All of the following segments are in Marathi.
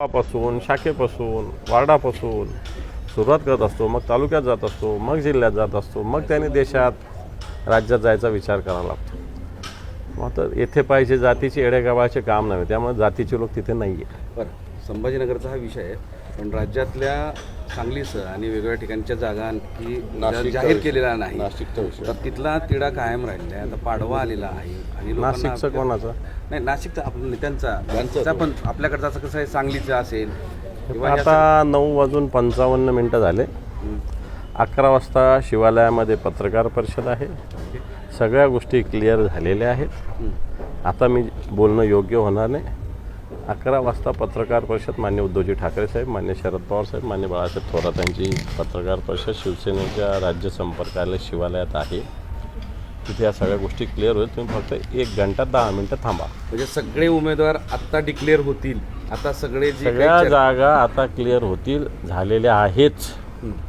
पासून शाखेपासून वार्डापासून सुरुवात करत असतो मग तालुक्यात जात असतो मग जिल्ह्यात जात असतो मग त्याने देशात राज्यात जायचा विचार करावा लागतो. मग तर येथे पाहिजे जातीचे एडेगावाचे काम नव्हे त्यामुळे जातीचे लोक तिथे नाही आहे बरं संभाजीनगरचा हा विषय आहे. पण राज्यातल्या सांगलीसह आणि वेगवेगळ्या ठिकाणच्या जागा आणखी जाहीर. केलेला नाही. तर तिथला तिढा कायम राहिलेला आहे. आता पाडवा आलेला आहे. आणि नाशिकचं आपल्या- कोणाचं? नाही नाशिकचा आपण त्यांचा. त्यांचा त्यांचा पण आपल्याकडचा असं कसं आहे सांगलीचं असेल आता नऊ वाजून पंचावन्न मिनटं झाले. अकरा वाजता शिवालयामध्ये पत्रकार परिषद आहे. सगळ्या गोष्टी क्लिअर झालेल्या आहेत. आता मी बोलणं योग्य होणार नाही. अकरा वाजता पत्रकार परिषद मान्य उद्धवजी ठाकरे साहेब मान्य शरद पवार साहेब मान्य बाळासाहेब थोरात यांची पत्रकार परिषद शिवसेनेच्या राज्य संपर्कालय शिवालयात आहे. तिथे या सगळ्या गोष्टी क्लिअर होईल. तुम्ही फक्त एक घंटा दहा मिनटं थांबा. म्हणजे सगळे उमेदवार आत्ता डिक्लेअर होतील. आता सगळे जे सगळ्या काही जागा आता क्लिअर होतील झालेल्या आहेच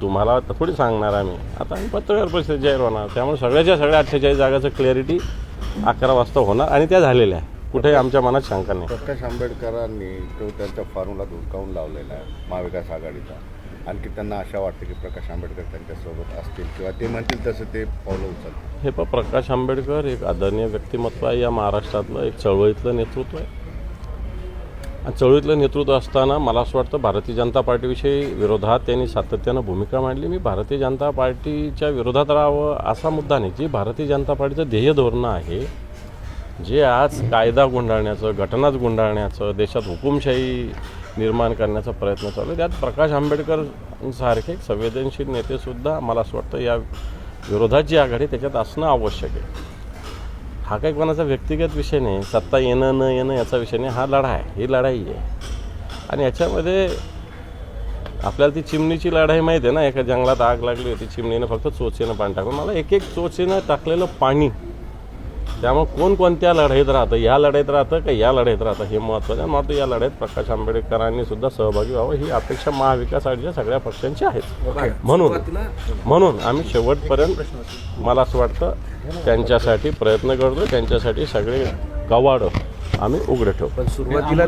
तुम्हाला आता थोडी सांगणार आम्ही. आता आम्ही पत्रकार परिषद जाहीर होणार. त्यामुळे सगळ्याच्या सगळ्या अठ्ठेचाळीस जागाचं क्लॅरिटी अकरा वाजता होणार आणि त्या झालेल्या आहे कुठेही आमच्या मनात शंका नाही. प्रकाश आंबेडकरांनी तो त्यांच्या फॉर्मला धुडकावून लावलेला आहे महाविकास आघाडीचा. आणखी त्यांना आशा वाटते की प्रकाश आंबेडकर त्यांच्यासोबत असतील किंवा ते म्हणतील तसं ते पावलं उचलतील. हे पण प्रकाश आंबेडकर एक आदरणीय व्यक्तिमत्व आहे. या महाराष्ट्रातलं एक चळवळीतलं नेतृत्व आहे. आणि चळवळीतलं नेतृत्व असताना मला असं वाटतं भारतीय जनता पार्टीविषयी विरोधात त्यांनी सातत्यानं भूमिका मांडली. मी भारतीय जनता पार्टीच्या विरोधात राहावं असा मुद्दा नाही. जी भारतीय जनता पार्टीचं ध्येय धोरणं आहे जे आज कायदा गुंडाळण्याचं घटनाच गुंडाळण्याचं देशात हुकुमशाही निर्माण करण्याचा प्रयत्न चालू आहे त्यात प्रकाश आंबेडकर सारखे संवेदनशील नेतेसुद्धा मला असं वाटतं या विरोधाची आघाडी त्याच्यात असणं आवश्यक आहे. हा काही कोणाचा व्यक्तिगत विषय नाही सत्ता येणं न येणं याचा विषय नाही हा लढा आहे ही लढाई आहे. आणि याच्यामध्ये आपल्याला ती चिमणीची लढाई माहिती आहे ना एका जंगलात आग लागली होती चिमणीनं फक्त चोचेनं पाणी टाकलं. मला एक एक चोचेनं टाकलेलं पाणी त्यामुळे कोण कोणत्या लढाईत राहतं? या लढाईत राहतं का या लढाईत राहतं? हे महत्त्वाचं आहे. वाटतं या लढाईत प्रकाश आंबेडकरांनी सुद्धा सहभागी व्हावं. ही अपेक्षा महाविकास आघाडीच्या सगळ्या पक्षांची आहे. म्हणून म्हणून आम्ही शेवटपर्यंत मला असं वाटतं त्यांच्यासाठी प्रयत्न करतो त्यांच्यासाठी सगळे कवाडं आम्ही उघडे ठेवतो पण सुरुवातीला